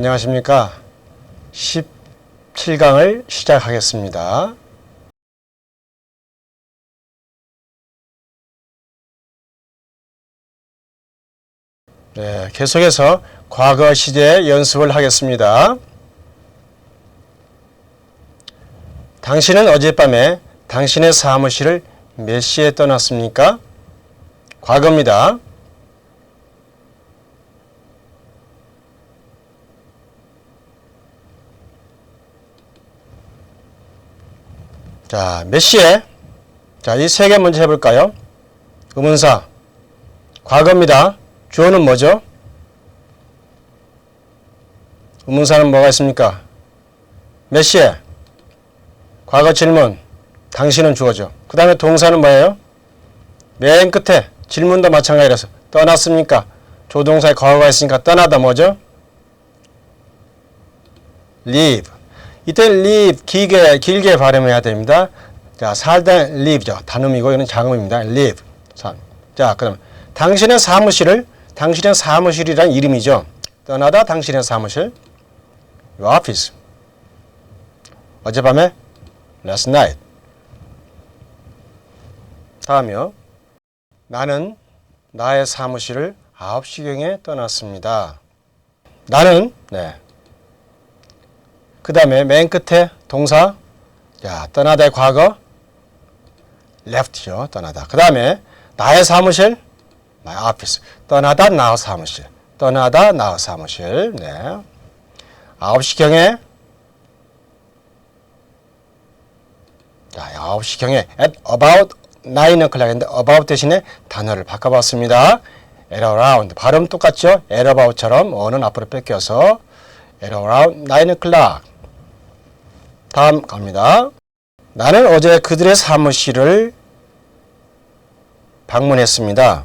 안녕하십니까. 17강을 시작하겠습니다. 네, 계속해서 과거 시제 연습을 하겠습니다. 당신은 어젯밤에 당신의 사무실을 몇 시에 떠났습니까? 과거입니다. 자, 몇 시에? 자, 이 세 개 먼저 해볼까요? 의문사. 과거입니다. 주어는 뭐죠? 의문사는 뭐가 있습니까? 몇 시에? 과거 질문. 당신은 주어죠. 그 다음에 동사는 뭐예요? 맨 끝에 질문도 마찬가지라서 떠났습니까? 조동사의 과거가 있으니까 떠나다 뭐죠? leave. 이때 leave 길게 길게 발음해야 됩니다. 자, 살다 leave죠. 단음이고 이는 장음입니다. leave. 자, 자, 그럼 당신의 사무실을 당신의 사무실이란 이름이죠. 떠나다 당신의 사무실. Your office. 어젯밤에 last night. 다음이요. 나는 나의 사무실을 9시경에 떠났습니다. 나는 네. 그 다음에 맨 끝에 동사 자 떠나다의 과거. left죠 떠나다. 그 다음에 나의 사무실 my office. 떠나다 나의 사무실. 떠나다 나의 사무실. 네. 9시경에. 자 9시경에 at about 9 o'clock인데 about 대신에 단어를 바꿔봤습니다. at around. 발음 똑같죠? at about처럼 어는 앞으로 뺏겨서 at around 9 o'clock 다음 갑니다. 나는 어제 그들의 사무실을 방문했습니다.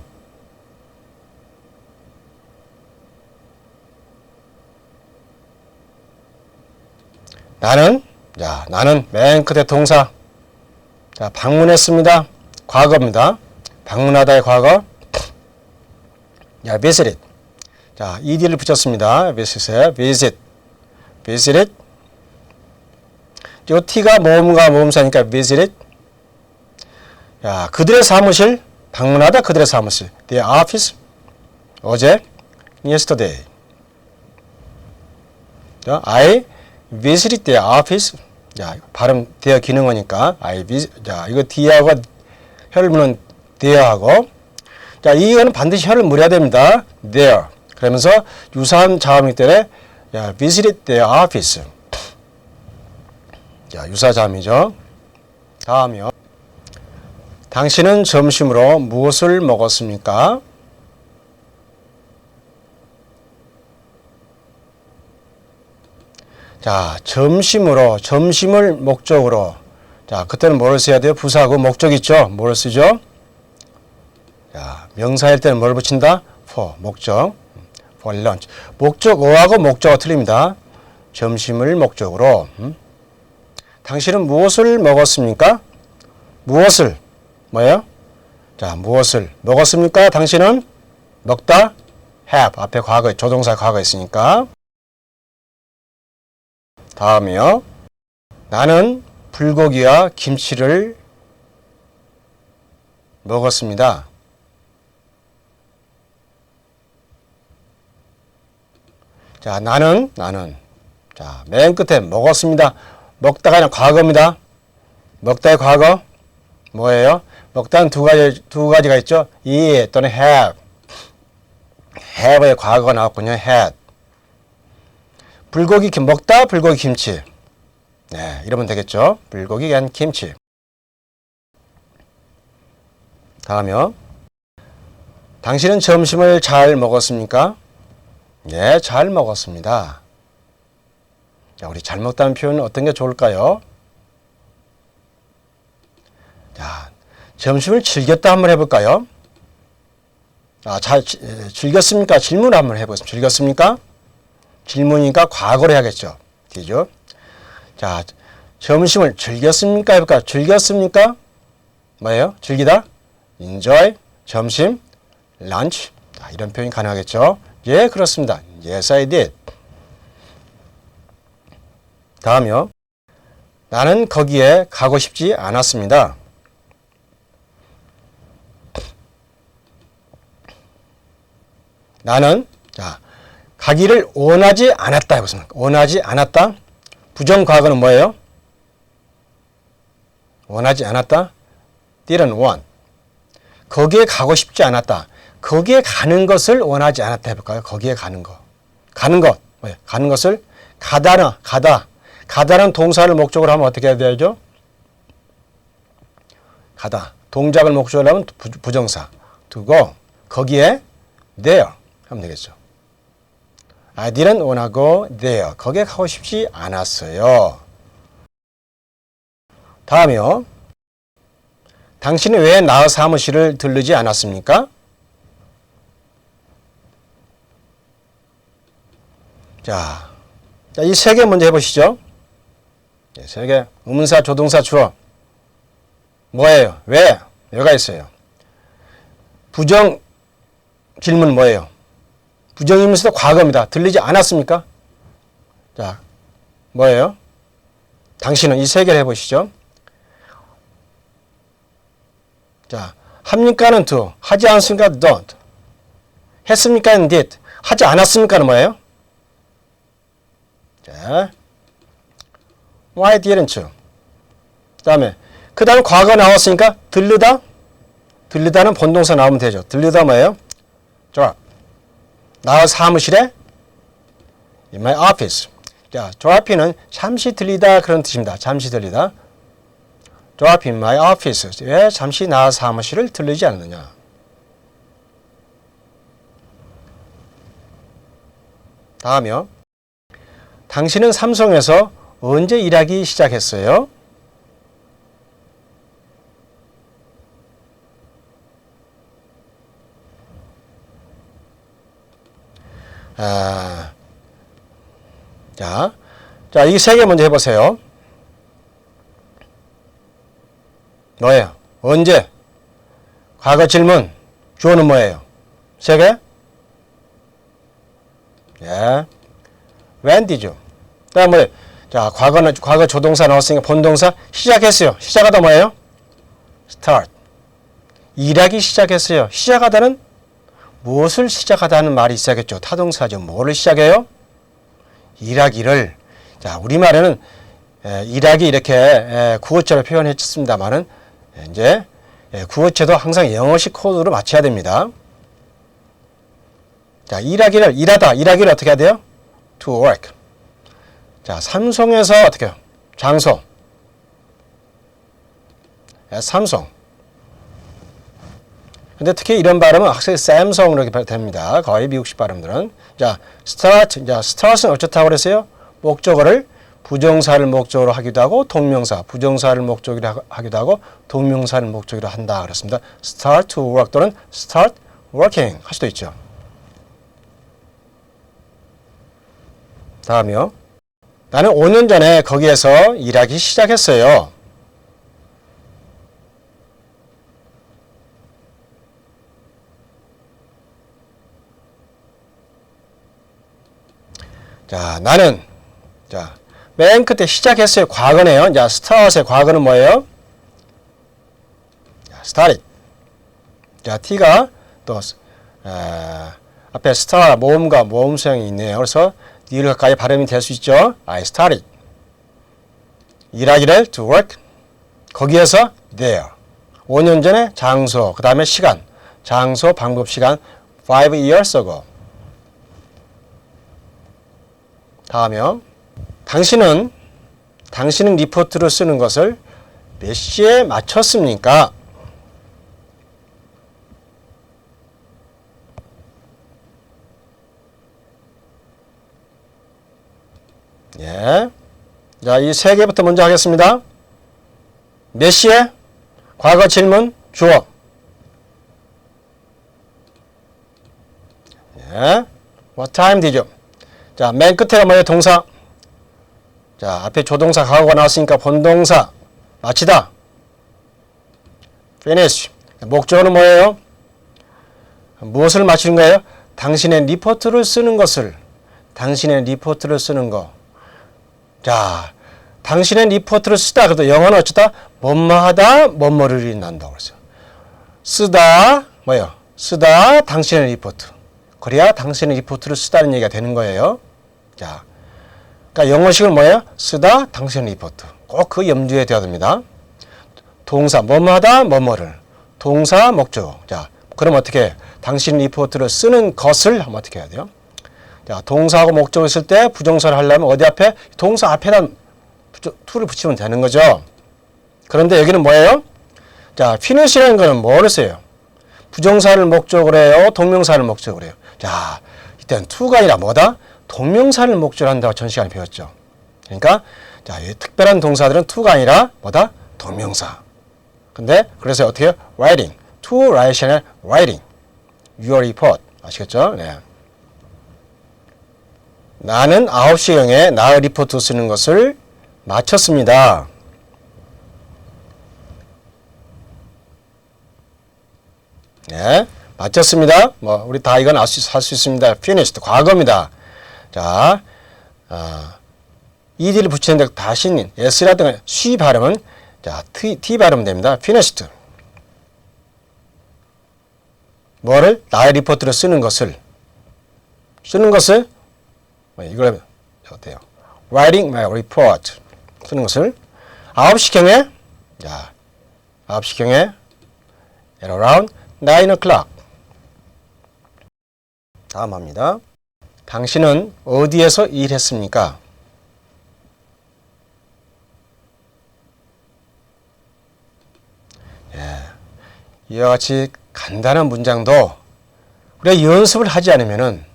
나는 자 나는 맨 끝에 동사 자 방문했습니다. 과거입니다. 방문하다의 과거. 자 visit 자 ed를 붙였습니다. visit에 visit visit 요 t가 모음과 모음사니까 visit. 야, 그들의 사무실 방문하다 그들의 사무실. their office. 어제 yesterday. 자, I visited their office. 자, 발음 their 기능어니까 I visit. 자, 이거 the하고 혀를 there하고 자, 이거는 반드시 혀를 물어야 됩니다. there. 그러면서 유사한 자음이기 때문에 야, visited their office. 자, 유사자음이죠. 다음이요. 당신은 점심으로 무엇을 먹었습니까? 자, 점심으로, 점심을 목적으로. 자, 그때는 뭘 써야 돼요? 부사하고 목적 있죠? 뭘 쓰죠? 자, 명사일 때는 뭘 붙인다? for, 목적. for lunch. 목적 어하고 목적어 틀립니다. 점심을 목적으로. 음? 당신은 무엇을 먹었습니까? 무엇을 뭐예요? 자, 무엇을 먹었습니까? 당신은 먹다 have 앞에 과거 조동사 과거 있으니까 다음이요. 나는 불고기와 김치를 먹었습니다. 자, 나는 나는 자, 맨 끝에 먹었습니다. 먹다가 아니라 과거입니다. 먹다의 과거 뭐예요? 먹다는 두 가지 두 가지가 있죠. eat 또는 have. have의 과거가 나왔군요. had. 불고기 김 먹다 불고기 김치. 네, 이러면 되겠죠. 불고기 간 김치. 다음이요. 당신은 점심을 잘 먹었습니까? 네, 잘 먹었습니다. 자, 우리 잘 먹다는 표현은 어떤 게 좋을까요? 자, 점심을 즐겼다 한번 해볼까요? 아, 잘 즐겼습니까? 질문 한번 해보겠습니다. 즐겼습니까? 질문이니까 과거로 해야겠죠. 되죠? 자, 점심을 즐겼습니까? 해볼까? 즐겼습니까? 뭐예요? 즐기다? enjoy, 점심, lunch. 자, 이런 표현이 가능하겠죠? 예, 그렇습니다. Yes, I did. 다음이요. 나는 거기에 가고 싶지 않았습니다. 나는 자 가기를 원하지 않았다 이것은 원하지 않았다. 부정 과거는 뭐예요? 원하지 않았다. didn't want. 거기에 가고 싶지 않았다. 거기에 가는 것을 원하지 않았다 해볼까요? 거기에 가는 거. 가는 것. 왜? 가는 것을 가다나 가다. 가다는 동사를 목적으로 하면 어떻게 해야 되죠? 가다. 동작을 목적으로 하면 부- 부정사. 두고 거기에 there 하면 되겠죠. Wanna go there. 거기에 가고 싶지 않았어요. 다음이요. 당신이 왜나 사무실을 들르지 않았습니까? 자, 이 세개 먼저 해보시죠. 네, 세 개. 의문사, 조동사, 주어. 뭐예요? 왜? 왜가 있어요? 부정 질문 뭐예요? 부정이면서도 과거입니다. 들리지 않았습니까? 자, 뭐예요? 당신은 이 세 개를 해보시죠. 자, 합니까는 do, 하지 않습니까? don't. 했습니까는 did, 하지 않았습니까는 뭐예요? 자, why didn't 다음에, 그 다음 과거 나왔으니까 들르다? 들르다는 본동사 나오면 되죠. 들르다 뭐예요? drop. 나 사무실에 in my office. 자, drop이는 잠시 들리다 그런 뜻입니다. 잠시 들리다. drop in my office. 왜 잠시 나 사무실을 들르지 않느냐? 다음이요. 당신은 삼성에서 언제 일하기 시작했어요? 아, 자, 자, 이 세 개 먼저 해보세요. 뭐예요? 언제? 과거 질문. 주어는 뭐예요? 세 개? 예. when did you? 다음 뭐 자, 과거는 과거 조동사 나왔으니까 본동사 시작했어요. 시작하다 뭐예요? start. 일하기 시작했어요. 시작하다는 무엇을 시작하다는 말이 있어야겠죠. 타동사죠. 뭐를 시작해요? 일하기를. 자, 우리말에는 에, 일하기 이렇게 에, 구어체로 표현했습니다만은 이제 에, 구어체도 항상 영어식 코드로 맞춰야 됩니다. 자, 일하기를 일하다. 일하기를 어떻게 해야 돼요? to work. 자, 삼성에서 어떻게 해요? 에, 삼성. 근데 특히 이런 발음은 확실히 샘성으로 이렇게 됩니다. 거의 미국식 발음들은. 자, start. 자, start은 어쩌다고 그랬어요? 목적어를 부정사를 목적으로 하기도 하고 동명사, 부정사를 목적으로 하- 하기도 하고 동명사를 목적으로 한다 그랬습니다. start to work 또는 start working 할 수도 있죠. 다음이요. 나는 5년 전에 거기에서 일하기 시작했어요. 자, 나는 자, 맨 끝에 시작했어요. 과거네요. 자, start의 과거는 뭐예요? 자, started. 자, t가 또 아, 앞에 star 모음과 모음 수형이 있네요. 그래서 니를 가까이 발음이 될 수 있죠. I started. 일하기를 to work. 거기에서 there. 5년 전에 장소, 그 다음에 시간. 장소, 방법, 시간. 5 years ago. 다음이요. 당신은 당신은 리포트를 쓰는 것을 몇 시에 마쳤습니까? 예. 자, 이 세 개부터 먼저 하겠습니다. 몇 시에? 과거 질문 주어. 예. What time did you? 자, 맨 끝에가 뭐예요? 동사. 자, 앞에 조동사 과거가 나왔으니까 본동사. 마치다. finish. 목적어는 뭐예요? 무엇을 마치는 거예요? 당신의 리포트를 쓰는 것을. 당신의 리포트를 쓰는 거. 자, 당신의 리포트를 쓰다. 그래도 영어는 어쩌다? 뭐뭐하다, 뭐뭐를 일어난다고 그랬어요. 쓰다, 뭐요? 쓰다, 당신의 리포트. 그래야 당신의 리포트를 쓰다는 얘기가 되는 거예요. 자, 그러니까 영어식은 뭐예요? 쓰다, 당신의 리포트. 꼭 그 염두에 둬야 됩니다. 동사, 뭐뭐하다, 뭐뭐를. 동사, 목적. 자, 그럼 어떻게 해? 당신 리포트를 쓰는 것을 하면 어떻게 해야 돼요? 자, 동사하고 목적을 쓸 때 부정사를 하려면 어디 앞에? 동사 앞에다 to를 붙이면 되는 거죠. 그런데 여기는 뭐예요? 자, finish라는 거는 뭐를 써요? 부정사를 목적으로 해요? 동명사를 목적으로 해요? 자, 이때는 to가 아니라 뭐다? 동명사를 목적으로 한다고 전 시간에 배웠죠. 그러니까, 자, 이 특별한 동사들은 to가 아니라 뭐다? 동명사. 근데, 그래서 어떻게 해요? writing. to write 아니라 writing. your report. 아시겠죠? 네. 나는 9시경에 나의 리포트 쓰는 것을 마쳤습니다. 네, 마쳤습니다. 뭐 우리 다 이건 할수 있습니다. finished 과거입니다. 자, 아, ed를 붙이는데 다시는 s라든가 c 발음은 자 t, t 발음 됩니다. finished. 뭐를 나의 리포트를 쓰는 것을 쓰는 것을 뭐 이걸 어때요? Writing my report 쓰는 것을 9시경에 자 9시경에 at around 9 o'clock 다음 합니다. 당신은 어디에서 일했습니까? 예, 이와 같이 간단한 문장도 우리가 연습을 하지 않으면은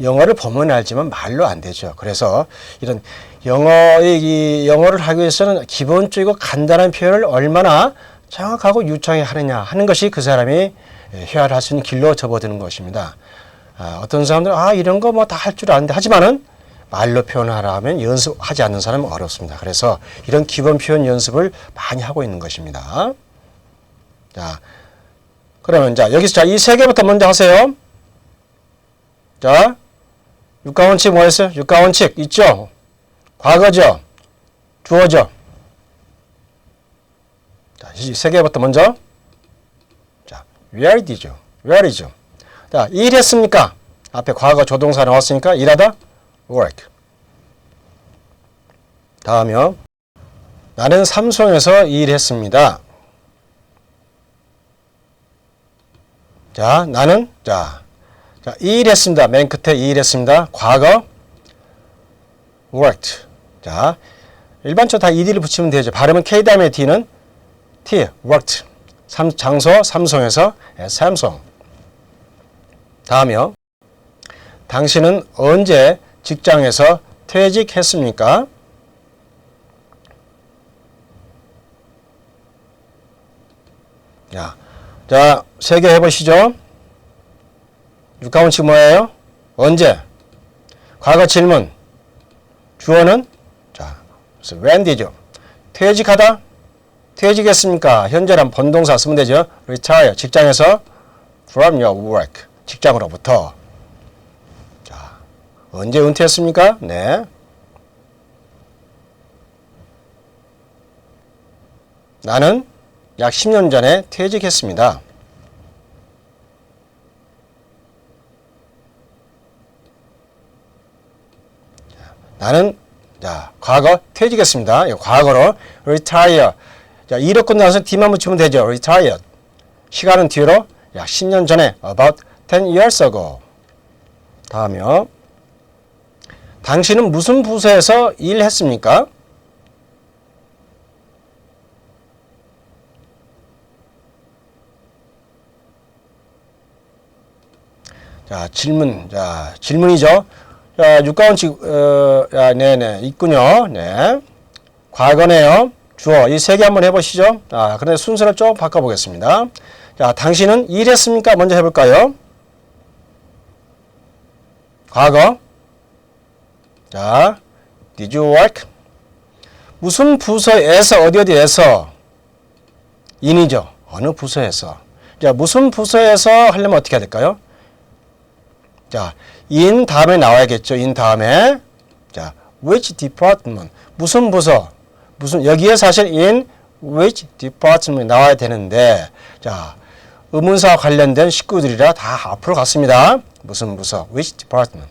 영어를 보면 알지만 말로 안 되죠. 그래서 이런 영어의 이 영어를 하기 위해서는 기본적이고 간단한 표현을 얼마나 정확하고 유창하게 하느냐 하는 것이 그 사람이 헤아할 수 있는 길로 접어드는 것입니다. 아, 어떤 사람들은 아 이런 거 뭐 다 할 줄 아는데 하지만은 말로 표현하라 하면 연습하지 않는 사람은 어렵습니다. 그래서 이런 기본 표현 연습을 많이 하고 있는 것입니다. 자, 그러면 자 여기서 자이 세 개부터 먼저 하세요. 자, 육가원칙 뭐였어요? 육가원칙 있죠? 과거죠? 주어죠? 자, 이 세 개부터 먼저. 자, where did죠? where이죠? 자, 일했습니까? 앞에 과거 조동사 나왔으니까 일하다? work. 다음이요. 나는 삼성에서 일했습니다. 자, 나는, 자, 자, 이 일했습니다. 맨 끝에 이 일했습니다. 과거 worked. 자, 일반적으로 다 ed를 붙이면 되죠. 발음은 k 다음에 d는 t, worked. 삼, 장소 삼성에서 예, 삼성. 다음이요. 당신은 언제 직장에서 퇴직했습니까? 자, 자, 세 개 해보시죠. 육가원칙 뭐예요? 언제? 과거 질문. 주어는 자, 그래서 when이죠. 퇴직하다? 퇴직했습니까? 현재란 본동사 쓰면 되죠. retire 직장에서 from your work 직장으로부터. 자, 언제 은퇴했습니까? 네. 나는 약 10년 전에 퇴직했습니다. 나는 자 과거 퇴직했습니다. 과거로 retire. 자 이로 끝나서 뒤만 붙이면 되죠. retired. 시간은 뒤로 약 10년 전에 about 10 years ago. 다음이요. 당신은 무슨 부서에서 일했습니까? 자 질문 자 질문이죠. 자, 육가원칙, 어, 야, 네네, 있군요. 네. 과거네요. 주어. 이 세 개 한번 해보시죠. 아, 근데 순서를 좀 바꿔보겠습니다. 자, 당신은 일했습니까? 먼저 해볼까요? 과거. 자, did you work? 무슨 부서에서, 어디 어디에서? 인이죠. 어느 부서에서. 자, 무슨 부서에서 하려면 어떻게 해야 될까요? 자, in 다음에 나와야겠죠. in 다음에. 자, which department 무슨 부서 무슨 여기에 사실 in which department 나와야 되는데 자 의문사와 관련된 식구들이라 다 앞으로 갔습니다. 무슨 부서 which department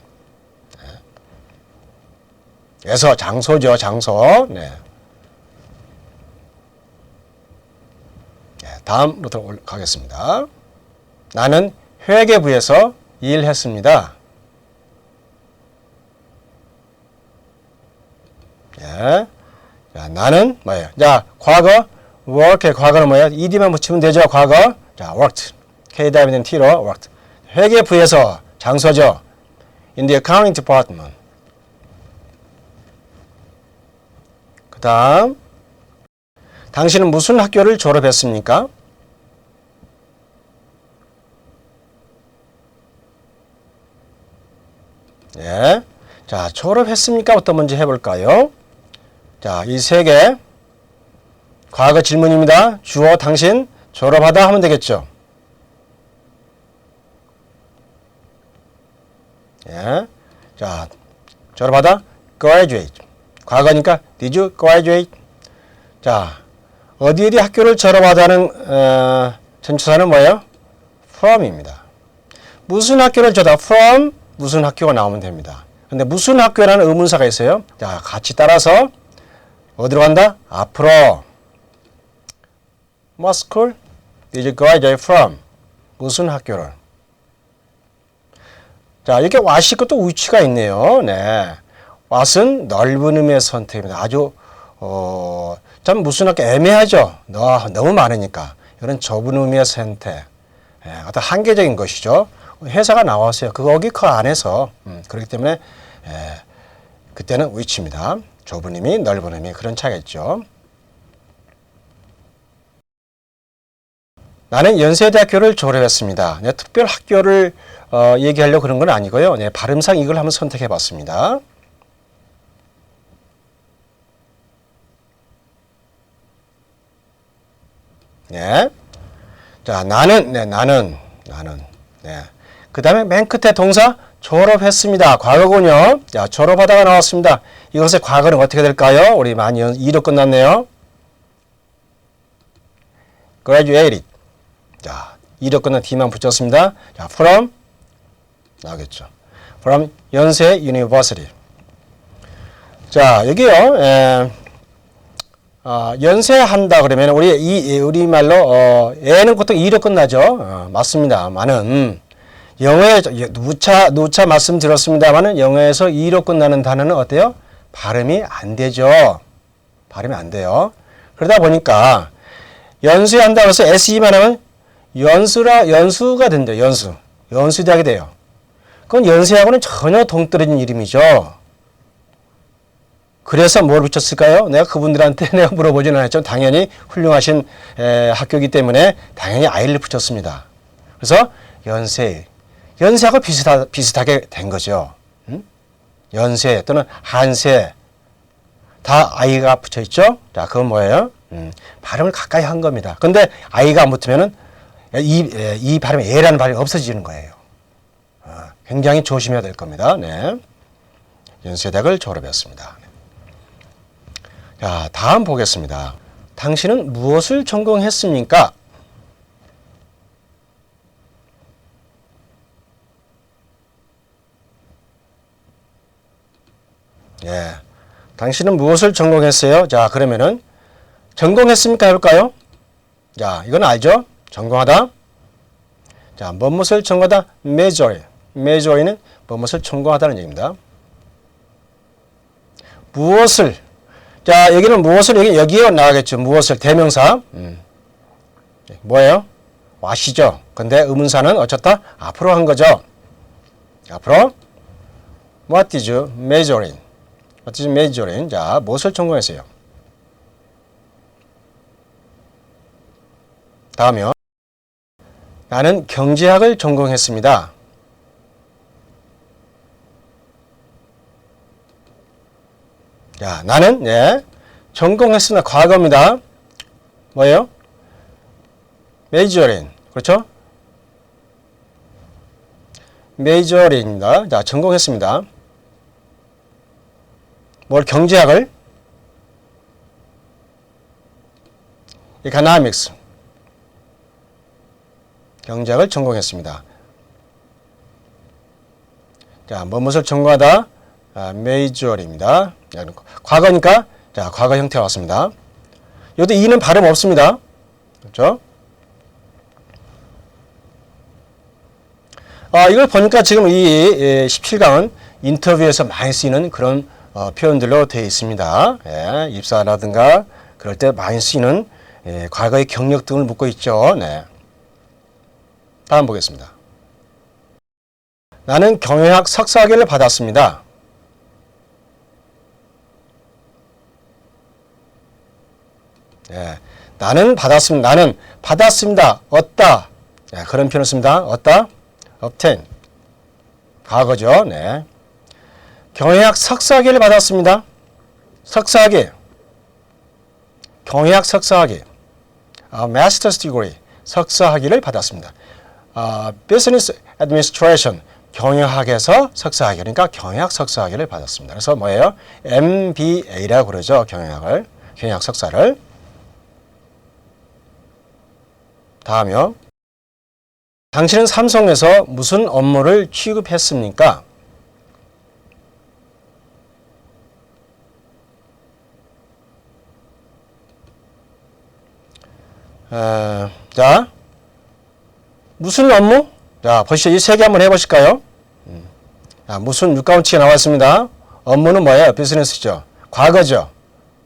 에서 장소죠 장소 네. 네, 올- 가겠습니다. 나는 회계부에서 일했습니다. 예. 자, 나는 뭐예요? 자, 과거 work의 과거는 뭐예요? ed만 붙이면 되죠. 과거. 자, worked. KW는 T로 worked. 회계 부에서 장소죠. in the accounting department. 그 다음 당신은 무슨 학교를 졸업했습니까? 예. 자, 졸업했습니까?부터 먼저 해볼까요? 자, 이 세 개. 과거 질문입니다. 주어 당신 졸업하다 하면 되겠죠. 예. 자, 졸업하다 graduate. 과거니까 did you graduate? 자, 어디 어디 학교를 졸업하다는 어, 전치사는 뭐예요? from입니다. 무슨 학교를 졸업 from 무슨 학교가 나오면 됩니다. 근데 무슨 학교라는 의문사가 있어요. 자, 같이 따라서 어디로 간다? 앞으로. What school did you graduate from? 무슨 학교를? 자, 이렇게 what이 또 위치가 있네요. 네. what은 넓은 의미의 선택입니다. 아주 어, 참 무슨 학교 애매하죠. 너, 너무 많으니까. 이런 좁은 의미의 선택. 예, 어떤 한계적인 것이죠. 회사가 나왔어요. 그 거기 그 안에서 음, 그렇기 때문에 예, 그때는 위치입니다. 좁은 의미, 넓은 의미 그런 차이가 있죠. 나는 연세대학교를 졸업했습니다. 네, 특별 학교를 어, 얘기하려고 그런 건 아니고요. 네, 발음상 이걸 한번 선택해 봤습니다. 네. 자, 나는, 네, 나는, 나는, 네. 그 다음에 맨 끝에 동사 졸업했습니다. 과거군요. 자, 졸업하다가 나왔습니다. 이것의 과거는 어떻게 될까요? 우리 많이 2로 끝났네요. graduated. 자, 2로 끝난 D만 붙였습니다. 자, from, 나오겠죠. from 연세 university. 자, 여기요, 에, 아, 연세한다 그러면 우리 이 우리 말로 어, 애는 보통 이로 끝나죠. 어, 맞습니다. 많은 영어에 누차 누차 말씀드렸습니다만은 영어에서 이로 끝나는 단어는 어때요? 발음이 안 되죠. 발음이 안 돼요. 그러다 보니까 연수한다고 해서 SE만 하면 연수라 연수가 된다. 연수 연수대하게 돼요. 그건 연세하고는 전혀 동떨어진 이름이죠. 그래서 뭘 붙였을까요? 내가 그분들한테 내가 물어보지는 않았죠. 당연히 훌륭하신 에, 학교이기 때문에 당연히 아이를 붙였습니다. 그래서 연세, 연세하고 비슷하, 비슷하게 된 거죠. 음? 연세 또는 한세 다 아이가 붙여 있죠. 자, 그건 뭐예요? 음, 발음을 가까이 한 겁니다. 근데 아이가 안 붙으면은 이, 에, 이 발음이 에라는 발음이 없어지는 거예요. 어, 굉장히 조심해야 될 겁니다. 네. 연세대학을 졸업했습니다. 자, 다음 보겠습니다. 당신은 무엇을 전공했습니까? 예. 당신은 무엇을 전공했어요? 자, 그러면은 전공했습니까? 해볼까요? 자, 이건 알죠? 전공하다. 자, 무엇을 전공하다? major. major는 무엇을 전공하다는 얘기입니다. 무엇을 자, 여기는 무엇을, 여기, 여기에 나가겠죠. 무엇을, 대명사. 음. 뭐예요? 와시죠. 근데 의문사는 어쩌다? 앞으로 한 거죠. 앞으로. What did you major in? 자, 무엇을 전공했어요? 다음이요. 나는 경제학을 전공했습니다. 자, 나는 예, 전공했으나 과거입니다. 뭐예요? 메이저린 그렇죠? 메이저린입니다. 자, 전공했습니다. 뭘 경제학을 economics 경제학을 전공했습니다. 자, 뭐뭇을 전공하다 아. 자, 과거니까 자, 과거 형태 왔습니다. 여기도 이는 발음 없습니다. 그렇죠? 아, 이걸 보니까 지금 이 17강은 인터뷰에서 많이 쓰이는 그런 어, 표현들로 되어 있습니다. 예, 입사라든가 그럴 때 많이 쓰이는 예, 과거의 경력 등을 묻고 있죠. 네. 다음 보겠습니다. 나는 경영학 석사학위를 받았습니다. 예, 나는 받았습니다. 나는 받았습니다. 얻다. 예, 그런 표현을 씁니다. 얻다. obtain. 과거죠. 네. 경영학 석사학위를 받았습니다. 석사학위. 경영학 석사학위. 아, master's degree. 석사학위를 받았습니다. 아, business administration. 경영학에서 석사학위. 그러니까 경영학 석사학위를 받았습니다. 그래서 뭐예요? MBA라고 그러죠. 경영학을. 경영학 석사를. 다음이요. 당신은 삼성에서 무슨 업무를 취급했습니까? 에, 자, 무슨 업무? 자, 보시죠. 이세 개 한번 해보실까요? 음. 자, 무슨 육가운치가 나왔습니다. 업무는 뭐예요? 비즈니스죠. 과거죠.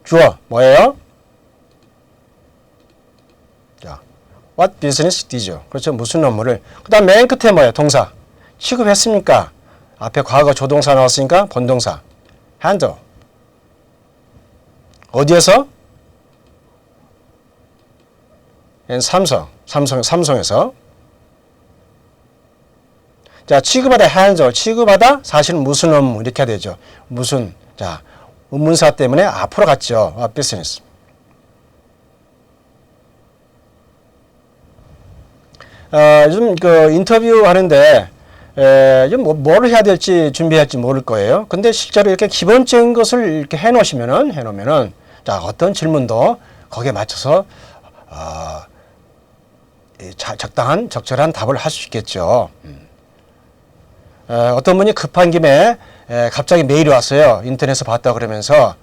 주어 뭐예요? 자, what business did죠. 그렇죠. 무슨 업무를. 그 다음 맨 끝에 뭐예요? 동사. 취급했습니까? 앞에 과거 조동사 나왔으니까 본동사. handle. 어디에서? 얘는 삼성. 삼성, 삼성에서. 자, 취급하다 handle. 취급하다 사실은 무슨 업무 이렇게 해야 되죠. 무슨. 자, 의문사 때문에 앞으로 갔죠. 아, business. 어, 요즘 그 인터뷰 하는데 에, 좀 뭐, 뭘 해야 될지 준비할지 모를 거예요. 근데 실제로 이렇게 기본적인 것을 이렇게 해 놓으시면은 해 놓으면은 자, 어떤 질문도 거기에 맞춰서 어, 적당한 적절한 답을 할 수 있겠죠. 음. 어, 어떤 분이 급한 김에 에, 갑자기 메일이 왔어요. 인터넷에서 봤다 그러면서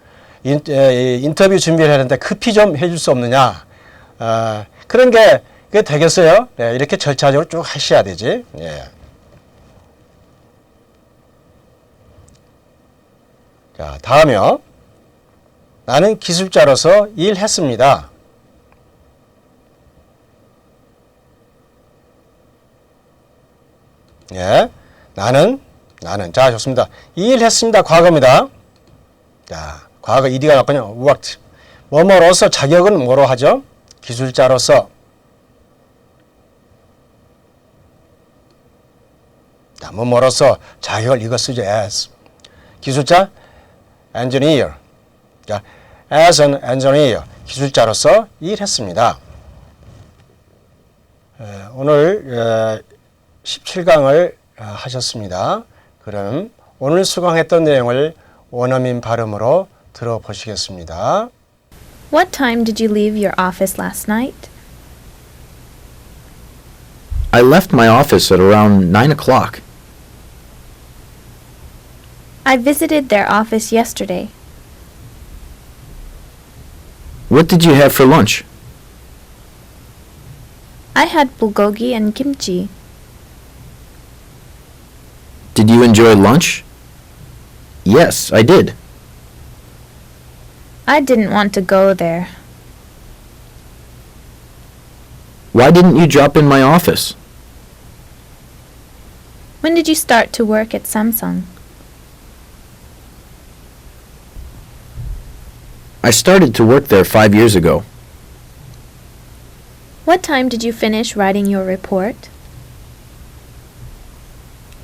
인, 에, 인터뷰 준비를 하는데 급히 좀 해줄 수 없느냐. 어, 그런 게 그게 되겠어요? 네, 이렇게 절차적으로 쭉 하셔야 되지. 예. 자, 다음이요. 나는 기술자로서 일했습니다. 예. 나는, 나는. 자, 좋습니다. 일했습니다. 과거입니다. 자, 과거 ED가 나왔군요. worked. 뭐뭐로서 자격은 뭐로 하죠? 기술자로서. 자, 뭐뭐로서 자격을 이거 쓰죠. as. 기술자, engineer. 자, as an engineer. 기술자로서 일했습니다. 에, 오늘 에, 17강을 아, 하셨습니다. 그럼 오늘 수강했던 내용을 원어민 발음으로 들어보시겠습니다. What time did you leave your office last night? I left my office at around 9 o'clock. I visited their office yesterday. What did you have for lunch? I had bulgogi and kimchi. Did you enjoy lunch? Yes, I did. I didn't want to go there. Why didn't you drop in my office? When did you start to work at Samsung? I started to work there five years ago. What time did you finish writing your report?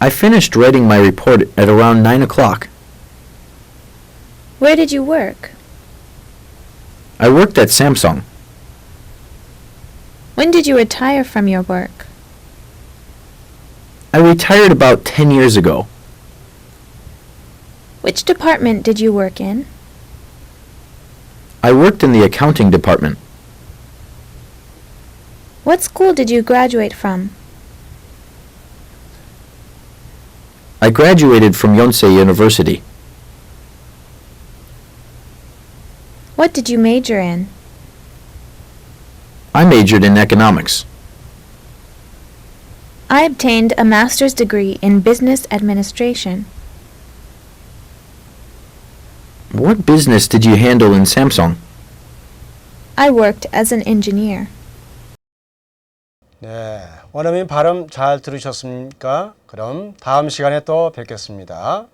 I finished writing my report at around 9 o'clock. Where did you work? I worked at Samsung. When did you retire from your work? I retired about 10 years ago. Which department did you work in? I worked in the accounting department. What school did you graduate from? I graduated from Yonsei University. What did you major in? I majored in economics. I obtained a master's degree in business administration. What business did you handle in Samsung? I worked as an engineer. 네, 원어민 발음 잘 들으셨습니까? 그럼 다음 시간에 또 뵙겠습니다.